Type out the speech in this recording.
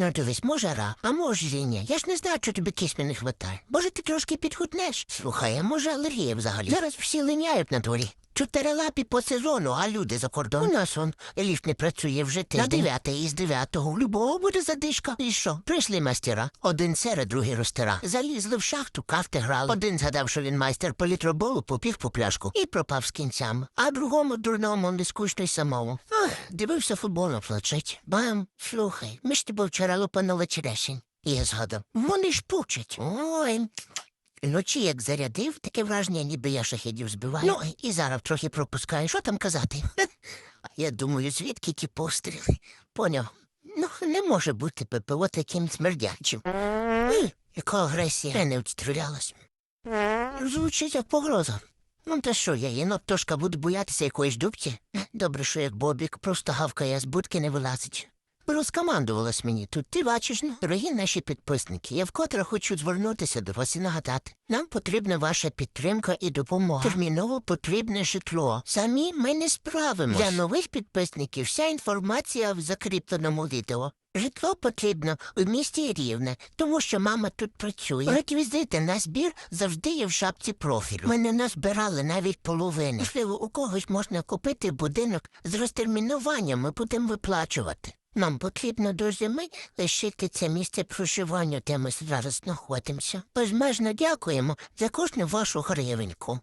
Ну, дивись, може ра, а може і ні. Я ж не знаю, що тобі кисню не хватає. Може, ти трошки підхуднеш? Слухай, а може алергія взагалі? Зараз всі линяють на дворі. Чотирилапі по сезону, а люди за кордон. У нас он ліфт не працює вже тиждень. На дев'яте із дев'ятого. Любого буде задишка. І що? Прийшли майстера. Один серед, другий розтира. Залізли в шахту, кафти грали. Один згадав, що він майстер по літроболу, попів по пляшку і пропав з кінцями. А другому дурному не скучно й самому. Ох, дивився футбол на. Бам, слухай, ми ж тебе вчора лупанули черешень. І я згадав. Вони ж пучать. Ой. Вночі як зарядив, таке враження, ніби я шахідів збиваю. Ну, і зараз трохи пропускаю. Що там казати? Я думаю, звідки ті постріли? Поняв. Ну, не може бути ППО таким смердячим. Яка агресія? Я не відстрілялась. Звучить як погроза. Ну, та що, я єнот тошка буду боятися якоїсь дубки? Е, Добре, що як Бобік просто гавкає, з будки не вилазить. Розкомандувалось мені тут. Ти бачиш, ну, дорогі наші підписники, я вкотре хочу звернутися до вас і нагадати. Нам потрібна ваша підтримка і допомога. Терміново потрібне житло. Самі ми не справимось. Для нових підписників вся інформація в закріпленому відео. Житло потрібно у місті Рівне, тому що мама тут працює. Реквізити на збір завжди є в шапці профілю. Ми не назбирали навіть половини. Можливо, у когось можна купити будинок з розтермінуванням, ми будемо виплачувати. Нам потрібно до зими лишити це місце проживання, де ми зараз знаходимося. Безмежно дякуємо за кожну вашу гривеньку.